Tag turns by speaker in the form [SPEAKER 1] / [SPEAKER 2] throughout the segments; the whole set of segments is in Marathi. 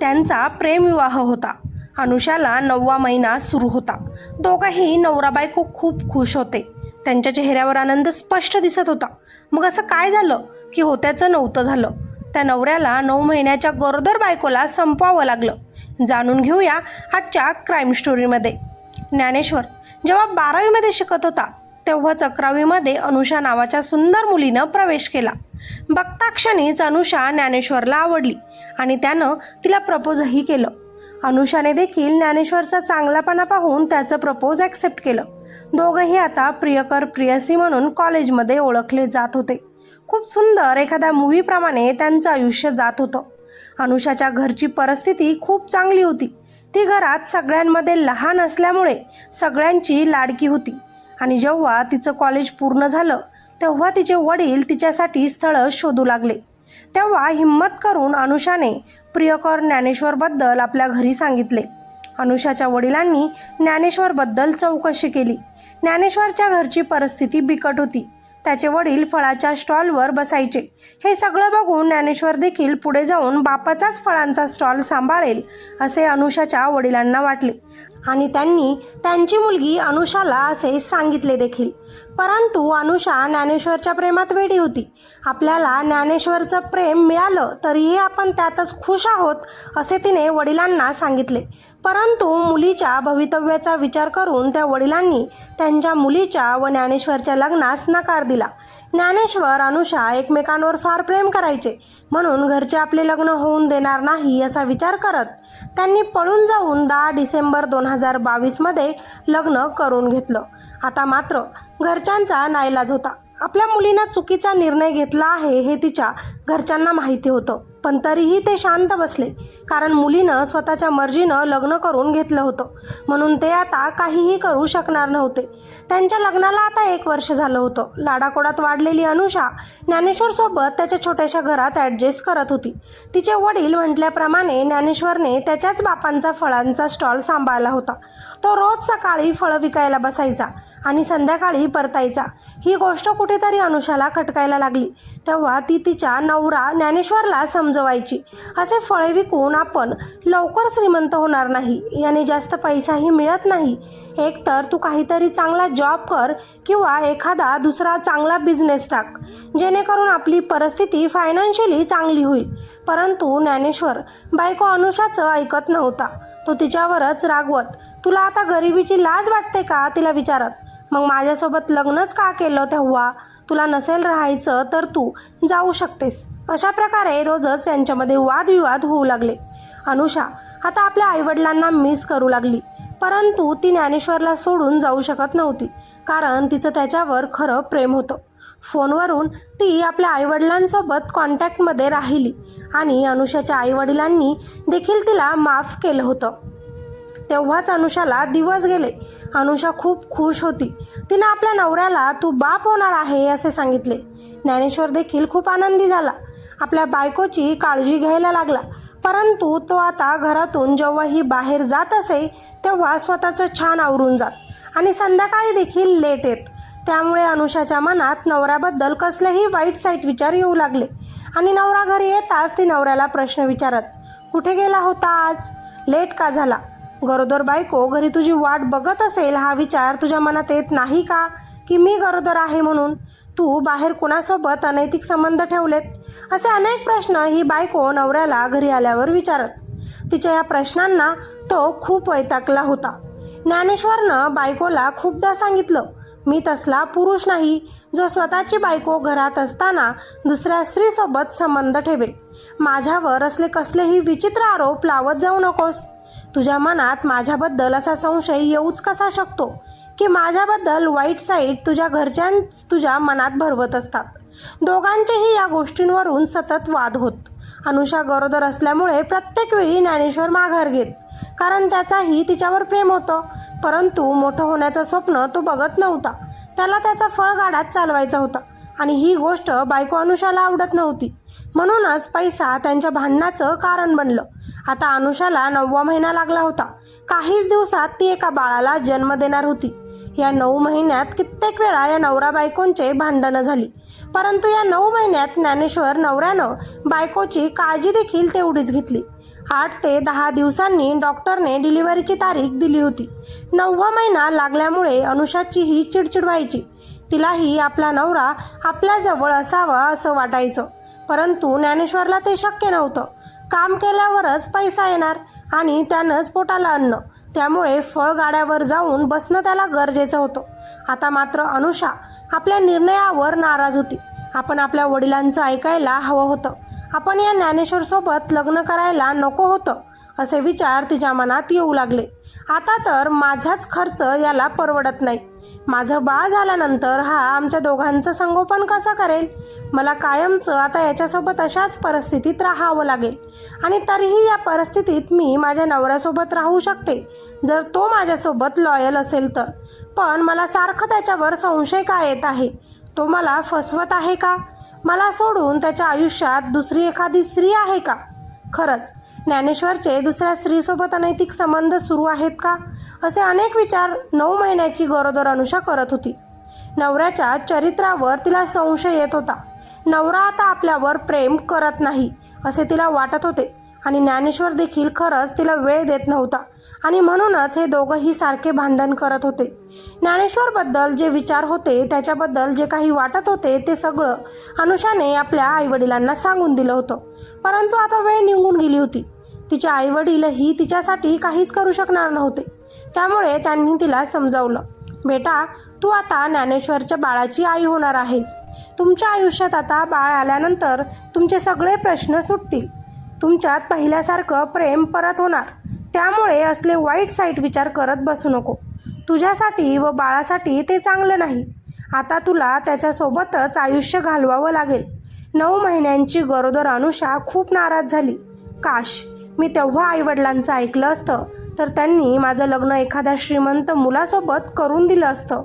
[SPEAKER 1] त्यांचा प्रेमविवाह होता. अनुषाला नववा महिना सुरू होता. दोघंही नवरा बायको खूप खुश होते. त्यांच्या चेहऱ्यावर आनंद स्पष्ट दिसत होता. मग असं काय झालं? की होत्याचं नव्हतं झालं. त्या नवऱ्याला नऊ महिन्याच्या गरोदर बायकोला संपवावं लागलं. जाणून घेऊया आजच्या क्राईम स्टोरीमध्ये. ज्ञानेश्वर जेव्हा बारावीमध्ये शिकत होता तेव्हाच अकरावीमध्ये अनुषा नावाच्या सुंदर मुलीनं प्रवेश केला. बघता क्षणीच अनुषा ज्ञानेश्वरला आवडली आणि त्यानं तिला प्रपोजही केलं. अनुषाने देखील ज्ञानेश्वरचा चांगलापणा पाहून त्याचं प्रपोज ॲक्सेप्ट केलं. दोघंही आता प्रियकर प्रियसी म्हणून कॉलेजमध्ये ओळखले जात होते. खूप सुंदर एखाद्या मूवीप्रमाणे त्यांचं आयुष्य जात होतं. अनुषाच्या घरची परिस्थिती खूप चांगली होती. ती घरात सगळ्यांमध्ये लहान असल्यामुळे सगळ्यांची लाडकी होती. आणि जेव्हा तिचं कॉलेज पूर्ण झालं तेव्हा तिचे वडील तिच्यासाठी स्थळं शोधू लागले. तेव्हा हिंमत करून अनुषाने प्रियकर ज्ञानेश्वरबद्दल आपल्या घरी सांगितले. अनुषाच्या वडिलांनी ज्ञानेश्वरबद्दल चौकशी केली. ज्ञानेश्वरच्या घरची परिस्थिती बिकट होती. त्याचे वडील फळाच्या स्टॉलवर बसायचे. हे सगळं बघून ज्ञानेश्वर देखील पुढे जाऊन बापाचाच फळांचा स्टॉल सांभाळेल असे अनुषाच्या वडिलांना वाटले. आणि त्यांनी त्यांची मुलगी अनुषाला असे सांगितले देखील. परंतु अनुषा ज्ञानेश्वरच्या प्रेमात वेडी होती. आपल्याला ज्ञानेश्वरचं प्रेम मिळालं तरीही आपण त्यातच खुश आहोत असे तिने वडिलांना सांगितले. परंतु मुलीच्या भवितव्याचा विचार करून त्या वडिलांनी त्यांच्या मुलीच्या व ज्ञानेश्वरच्या लग्नास नकार दिला. ज्ञानेश्वर अनुषा एकमेकांवर फार प्रेम करायचे. म्हणून घरचे आपले लग्न होऊन देणार नाही असा विचार करत त्यांनी पळून जाऊन दहा डिसेंबर दोन हजार बावीसमध्ये लग्न करून घेतलं. आता मात्र घरच्यांचा नाईलाज होता. आपल्या मुलीनं चुकीचा निर्णय घेतला आहे हे तिच्या घरच्यांना माहिती होतं. पण तरीही ते शांत बसले कारण मुलीनं स्वतःच्या मर्जीनं लग्न करून घेतलं होतं. म्हणून ते आता काहीही करू शकणार नव्हते. त्यांच्या लग्नाला आता एक वर्ष झालं होतं. लाडाकोडात वाढलेली अनुषा ज्ञानेश्वरसोबत त्याच्या छोट्याशा घरात ॲडजस्ट करत होती. तिचे वडील म्हटल्याप्रमाणे ज्ञानेश्वरने त्याच्याच बापांचा फळांचा स्टॉल सांभाळला होता. तो रोज सकाळी फळं विकायला बसायचा आणि संध्याकाळी परतायचा. ही गोष्ट कुठेतरी अनुषाला खटकायला लागली. तेव्हा ती तिच्या नवरा ज्ञानेश्वरला समजवायची. असे फळे विकून आपण लवकर श्रीमंत होणार नाही. याने जास्त पैसाही मिळत नाही. एकतर तू काहीतरी चांगला जॉब कर किंवा एखादा दुसरा चांगला बिझनेस टाक. जेणेकरून आपली परिस्थिती फायनान्शियली चांगली होईल. परंतु ज्ञानेश्वर बायको अनुषाचं ऐकत नव्हता. तो तिच्यावरच रागवत तुला आता गरिबीची लाज वाटते का? तिला विचारत. मग माझ्यासोबत लग्नच का केलं तेव्हा? तुला नसेल राहायचं तर तू जाऊ शकतेस. अशा प्रकारे रोजच यांच्यामध्ये वादविवाद होऊ लागले. अनुषा आता आपल्या आईवडिलांना मिस करू लागली परंतु ती ज्ञानेश्वरला सोडून जाऊ शकत नव्हती कारण तिचं त्याच्यावर खरं प्रेम होतं. फोनवरून ती आपल्या आईवडिलांसोबत कॉन्टॅक्टमध्ये राहिली. आणि अनुषाच्या आईवडिलांनी देखील तिला माफ केलं होतं. तेव्हाच अनुषाला दिवस गेले. अनुषा खूप खुश होती. तिनं आपल्या नवऱ्याला तू बाप होणार आहे असे सांगितले. ज्ञानेश्वर देखील खूप आनंदी झाला. आपल्या बायकोची काळजी घ्यायला लागला. परंतु तो आता घरातून जेव्हाही बाहेर जात असे तेव्हा स्वतःचं छान आवरून जात. आणि संध्याकाळी देखील लेट येत. त्यामुळे अनुषाच्या मनात नवऱ्याबद्दल कसलेही वाईट साईट विचार येऊ लागले. आणि नवरा घरी येताच ती नवऱ्याला प्रश्न विचारत कुठे गेला होता आज? लेट का झाला? गरोदर बायको घरी तुझी वाट बघत असेल हा विचार तुझ्या मनात येत नाही का? की मी गरोदर आहे म्हणून? तू बाहेर कुणासोबत अनैतिक संबंध ठेवलेत? असे अनेक प्रश्न ही बायको नवऱ्याला घरी आल्यावर विचारत. तिच्या या प्रश्नांना तो खूप वैतागला होता. ज्ञानेश्वरनं बायकोला खूपदा सांगितलं मी तसला पुरुष नाही जो स्वतःची बायको घरात असताना दुसऱ्या स्त्रीसोबत संबंध ठेवेल. माझ्यावर असले कसलेही विचित्र आरोप लावत जाऊ नकोस. तुझ्या मनात माझ्याबद्दल असा संशय येऊच कसा शकतो की माझ्याबद्दल वाईट साईट तुझ्या घरच्यांच तुझ्या मनात भरवत असतात? दोघांचेही या गोष्टींवरून सतत वाद होत. अनुषा गरोदर असल्यामुळे प्रत्येक वेळी ज्ञानेश्वर माघार घेत कारण त्याचाही तिच्यावर प्रेम होतं. परंतु मोठं होण्याचं स्वप्न तो बघत नव्हता. त्याला त्याचा फळगाडात चालवायचा होता आणि ही गोष्ट बायको अनुषाला आवडत नव्हती. म्हणूनच पैसा त्यांच्या भांडणाचं कारण बनलं. आता अनुषाला नववा महिना लागला होता. काहीच दिवसात ती एका बाळाला जन्म देणार होती. या नऊ महिन्यात कित्येक वेळा या नवरा बायकोंचे भांडणं झाली. परंतु या नऊ महिन्यात ज्ञानेश्वर नवऱ्यानं बायकोची काळजी देखील तेवढीच घेतली. आठ ते दहा दिवसांनी डॉक्टरने डिलिव्हरीची तारीख दिली होती. नववा महिना लागल्यामुळे अनुषाची ही चिडचिड व्हायची. तिलाही आपला नवरा आपल्याजवळ असावा असं वाटायचं. परंतु ज्ञानेश्वरला ते शक्य नव्हतं. काम केल्यावरच पैसा येणार आणि त्यानंच पोटाला अन्न. त्यामुळे फळगाड्यावर जाऊन बसणं त्याला गरजेचं होतं. आता मात्र अनुषा आपल्या निर्णयावर नाराज होती. आपण आपल्या वडिलांचं ऐकायला हवं होतं. आपण या ज्ञानेश्वरसोबत लग्न करायला नको होतं असे विचार तिच्या मनात येऊ लागले. आता तर माझाच खर्च याला परवडत नाही. माझं बाळ झाल्यानंतर हा आमच्या दोघांचं संगोपन कसं करेल? मला कायमचं आता याच्यासोबत अशाच परिस्थितीत राहावं लागेल. आणि तरीही या परिस्थितीत मी माझ्या नवऱ्यासोबत राहू शकते जर तो माझ्यासोबत लॉयल असेल तर. पण मला सारखं त्याच्यावर संशय का येत आहे? तो मला फसवत आहे का? मला सोडून त्याच्या आयुष्यात दुसरी एखादी स्त्री आहे का? खरंच ज्ञानेश्वरचे दुसऱ्या स्त्रीसोबत अनैतिक संबंध सुरू आहेत का? असे अनेक विचार नऊ महिन्याची गरोदर अनुषा करत होती. नवऱ्याच्या चरित्रावर तिला संशय येत होता. नवरा आता आपल्यावर प्रेम करत नाही असे तिला वाटत होते. आणि ज्ञानेश्वर देखील खरंच तिला वेळ देत नव्हता. आणि म्हणूनच हे दोघंही सारखे भांडण करत होते. ज्ञानेश्वरबद्दल जे विचार होते त्याच्याबद्दल जे काही वाटत होते ते सगळं अनुषाने आपल्या आईवडिलांना सांगून दिलं होतं. परंतु आता वेळ निघून गेली होती. तिचे आईवडीलही तिच्यासाठी काहीच करू शकणार नव्हते. त्यामुळे त्यांनी तिला समजावलं बेटा तू आता ज्ञानेश्वरच्या बाळाची आई होणार आहेस. तुमच्या आयुष्यात आता बाळ आल्यानंतर तुमचे सगळे प्रश्न सुटतील. तुमच्यात पहिल्यासारखं प्रेम परत होणार. त्यामुळे असले वाईट साईट विचार करत बसू नको. तुझ्यासाठी व बाळासाठी ते चांगलं नाही. आता तुला त्याच्यासोबतच आयुष्य घालवावं लागेल. नऊ महिन्यांची गरोदर अनुषा खूप नाराज झाली. काश मी तेव्हा आईवडिलांचं ऐकलं असतं तर त्यांनी माझं लग्न एखाद्या श्रीमंत मुलासोबत करून दिलं असतं.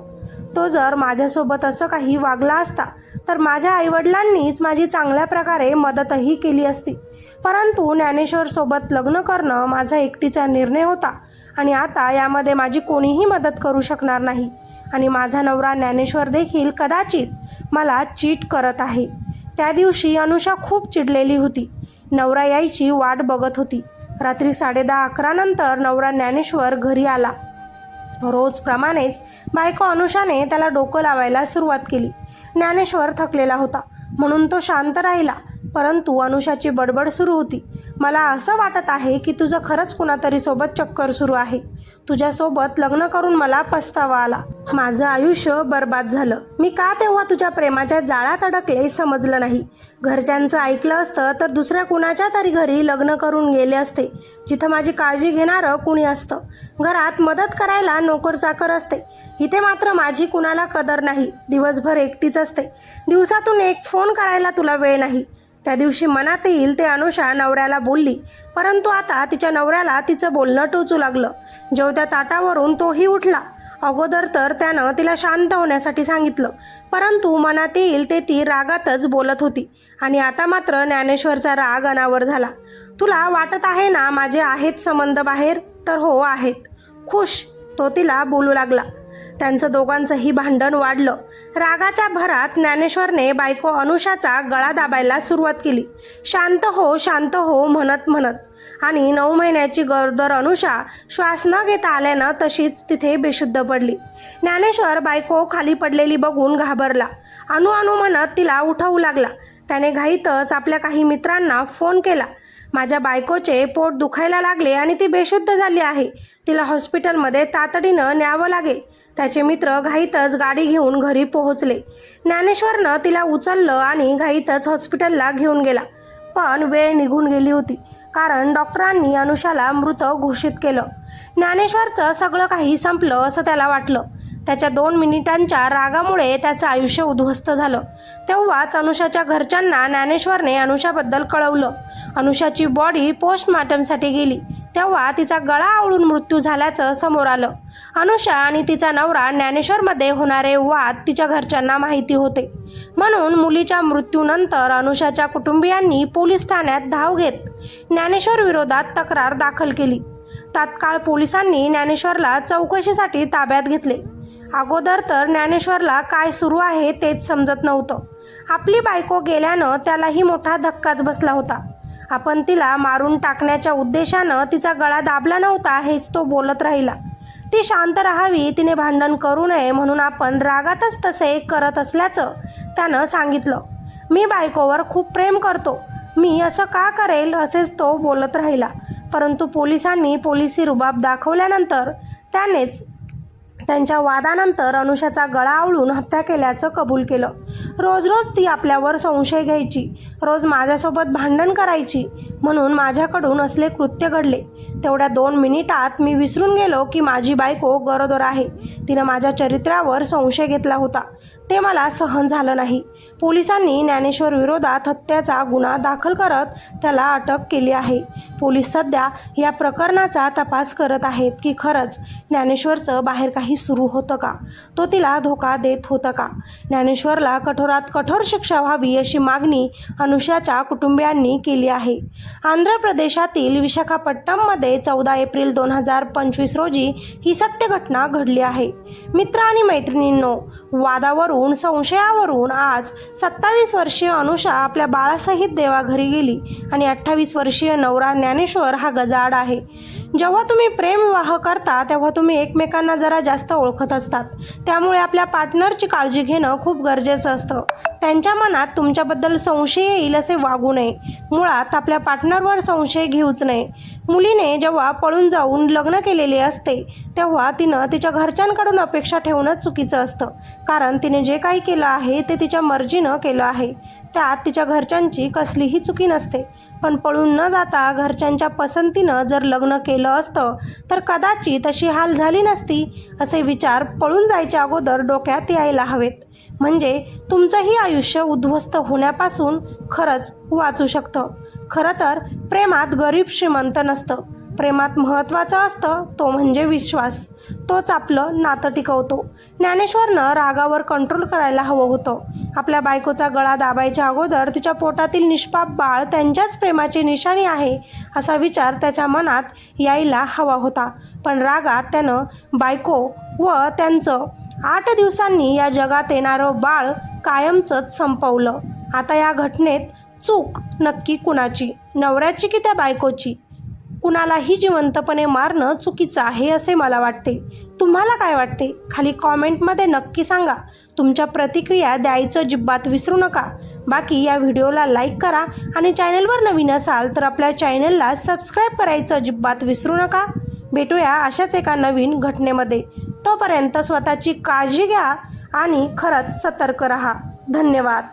[SPEAKER 1] तो जर माझ्यासोबत असं काही वागला असता तर माझ्या आईवडिलांनीच माझी चांगल्या प्रकारे मदतही केली असती. परंतु ज्ञानेश्वरसोबत लग्न करणं माझा एकटीचा निर्णय होता. आणि आता यामध्ये माझी कोणीही मदत करू शकणार नाही. आणि माझा नवरा ज्ञानेश्वर देखील कदाचित मला चीट करत आहे. त्या दिवशी अनुषा खूप चिडलेली होती. नवरा यायची वाट बघत होती. रात्री साडेदहा अकरा नंतर नवरा ज्ञानेश्वर घरी आला. रोजप्रमाणेच बायको अनुषाने त्याला डोकं लावायला सुरुवात केली. ज्ञानेश्वर थकलेला होता. म्हणून तो शांत राहिला. परंतु अनुषाची बडबड सुरू होती. मला असं वाटत आहे की तुझं खरंच कुणातरी सोबत चक्कर सुरू आहे. तुझ्यासोबत लग्न करून मला पस्तावा आला. माझं आयुष्य बर्बाद झालं. मी का तेव्हा तुझ्या प्रेमाच्या जाळ्यात अडकले समजलं नाही. घरच्यांचं ऐकलं असतं तर दुसऱ्या कुणाच्या तरी घरी लग्न करून गेले असते. जिथं माझी काळजी घेणारं कुणी असतं. घरात मदत करायला नोकर चाकर असते. इथे मात्र माझी कुणाला कदर नाही. दिवसभर एकटीच असते. दिवसातून एक फोन करायला तुला वेळ नाही. त्या दिवशी मनात येईल ते अनुषा नवऱ्याला बोलली. परंतु आता तिच्या नवऱ्याला तिचं बोलणं टोचू लागलं. जेवत्या ताटावरून तोही उठला. अगोदर तर त्यानं तिला शांत होण्यासाठी सांगितलं. परंतु मनात येईल ते ती रागातच बोलत होती. आणि आता मात्र ज्ञानेश्वरचा राग अनावर झाला. तुला वाटत आहे ना माझे आहेत संबंध बाहेर? तर हो आहेत. खुश. तो तिला बोलू लागला. त्यांचं दोघांचंही भांडण वाढलं. रागाच्या भरात ज्ञानेश्वरने बायको अनुषाचा गळा दाबायला सुरुवात केली. शांत हो शांत हो म्हणत म्हणत. आणि नऊ महिन्याची गरोदर अनुषा श्वास न घेता आल्यानं तशीच तिथे बेशुद्ध पडली. ज्ञानेश्वर बायको खाली पडलेली बघून घाबरला. अनु अनु म्हणत तिला उठवू लागला. त्याने घाईतच आपल्या काही मित्रांना फोन केला. माझ्या बायकोचे पोट दुखायला लागले आणि ती बेशुद्ध झाली आहे. तिला हॉस्पिटलमध्ये तातडीनं न्यावं लागेल. त्याचे मित्र घाईतच गाडी घेऊन घरी पोहोचले. ज्ञानेश्वरनं तिला उचललं आणि घाईतच हॉस्पिटलला घेऊन गेला. पण वेळ निघून गेली होती कारण डॉक्टरांनी अनुषाला मृत घोषित केलं. ज्ञानेश्वरचं सगळं काही संपलं असं त्याला वाटलं. त्याच्या दोन मिनिटांच्या रागामुळे त्याचं आयुष्य उद्ध्वस्त झालं. तेव्हाच अनुषाच्या घरच्यांना ज्ञानेश्वरने अनुषाबद्दल कळवलं. अनुषाची बॉडी पोस्टमार्टमसाठी गेली. तेव्हा तिचा गळा आवळून मृत्यू झाल्याचं समोर आलं. अनुषा आणि तिचा नवरा ज्ञानेश्वरमध्ये होणारे वाद तिच्या घरच्यांना माहिती होते. म्हणून मुलीच्या मृत्यूनंतर अनुषाच्या कुटुंबियांनी पोलीस ठाण्यात धाव घेत ज्ञानेश्वर विरोधात तक्रार दाखल केली. तात्काळ पोलिसांनी ज्ञानेश्वरला चौकशीसाठी ताब्यात घेतले. अगोदर तर ज्ञानेश्वरला काय सुरू आहे तेच समजत नव्हतं. आपली बायको गेल्यानं त्यालाही मोठा धक्काच बसला होता. आपण तिला मारून टाकण्याच्या उद्देशानं तिचा गळा दाबला नव्हता हेच तो बोलत राहिला. ती शांत राहावी तिने भांडण करू नये म्हणून आपण रागातच तसे करत असल्याचं त्यानं सांगितलं. मी बायकोवर खूप प्रेम करतो. मी असं का करेल असेच तो बोलत राहिला. परंतु पोलिसांनी पोलिसी रुबाब दाखवल्यानंतर त्यानेच त्यांच्या वादानंतर अनुषाचा गळा आवळून हत्या केल्याचं कबूल केलं. रोज रोज ती आपल्यावर संशय घ्यायची. रोज माझ्यासोबत भांडण करायची म्हणून माझ्याकडून असले कृत्य घडले. तेवढ्या दोन मिनिटात मी विसरून गेलो की माझी बायको गरोदर आहे. तिनं माझ्या चरित्रावर संशय घेतला होता. ते मला सहन झालं नाही. पोलिसांनी ज्ञानेश्वर विरोधात हत्याचा गुन्हा दाखल करत त्याला अटक केली आहे. पोलीस सध्या या प्रकरणाचा तपास करत आहेत की खरंच ज्ञानेश्वरचं बाहेर काही सुरू होतं का? तो तिला धोका देत होतं का? ज्ञानेश्वरला कठोरात कठोर शिक्षा व्हावी अशी मागणी अनुषाच्या कुटुंबियांनी केली आहे. आंध्र प्रदेशातील विशाखापट्टणमध्ये चौदा एप्रिल दोन हजार पंचवीस रोजी ही सत्य घटना घडली आहे. मित्र आणि मैत्रिणींनो वादावरून संशयावरून आज सत्तावीस वर्षीय अनुषा आपल्या बाळासहित देवाघरी गेली आणि अठ्ठावीस वर्षीय नवरा ज्ञानेश्वर हा गजाड आहे. जेव्हा तुम्ही प्रेमविवाह करता तेव्हा तुम्ही एकमेकांना जरा जास्त ओळखत असतात. त्यामुळे आपल्या पार्टनरची काळजी घेणं खूप गरजेचं असतं. त्यांच्या मनात तुमच्याबद्दल संशय येईल असे वागू नये. मुळात आपल्या पार्टनरवर संशय घेऊच नये. मुलीने जेव्हा पळून जाऊन लग्न केलेले असते तेव्हा तिनं तिच्या घरच्यांकडून अपेक्षा ठेवणं चुकीचं असतं. कारण तिने जे काही केलं आहे ते तिच्या मर्जीनं केलं आहे. त्यात तिच्या घरच्यांची कसलीही चुकी नसते. पण पळून न जाता घरच्यांच्या पसंतीनं जर लग्न केलं असतं तर कदाचित अशी हाल झाली नसती असे विचार पळून जायच्या अगोदर डोक्यात यायला हवेत. म्हणजे तुमचंही आयुष्य उद्ध्वस्त होण्यापासून खरंच वाचू शकतं. खरं तर प्रेमात गरीब श्रीमंत नसतं. प्रेमात महत्त्वाचं असतं तो म्हणजे विश्वास. तोच आपलं नातं टिकवतो. ज्ञानेश्वरनं रागावर कंट्रोल करायला हवं होतं. आपल्या बायकोचा गळा दाबायच्या अगोदर तिच्या पोटातील निष्पाप बाळ त्यांच्याच प्रेमाची निशाणी आहे असा विचार त्याच्या मनात यायला हवा होता. पण रागात त्यानं बायको व त्यांचं आठ दिवसांनी या जगात येणारं बाळ कायमचंच संपवलं. आता या घटनेत चूक नक्की कुणाची? नवऱ्याची की त्या बायकोची? कुणालाही जिवंतपणे मारणं चुकीचं आहे असे मला वाटते. तुम्हाला काय वाटते? खाली कॉमेंटमध्ये नक्की सांगा. तुमच्या प्रतिक्रिया द्यायचं जिब्बात विसरू नका. बाकी या व्हिडिओला लाईक करा आणि चॅनलवर नवीन असाल तर आपल्या चॅनलला सबस्क्राईब करायचं जिब्बात विसरू नका. भेटूया अशाच एका नवीन घटनेमध्ये. तोपर्यंत स्वतःची काळजी घ्या आणि खरंच सतर्क रहा. धन्यवाद.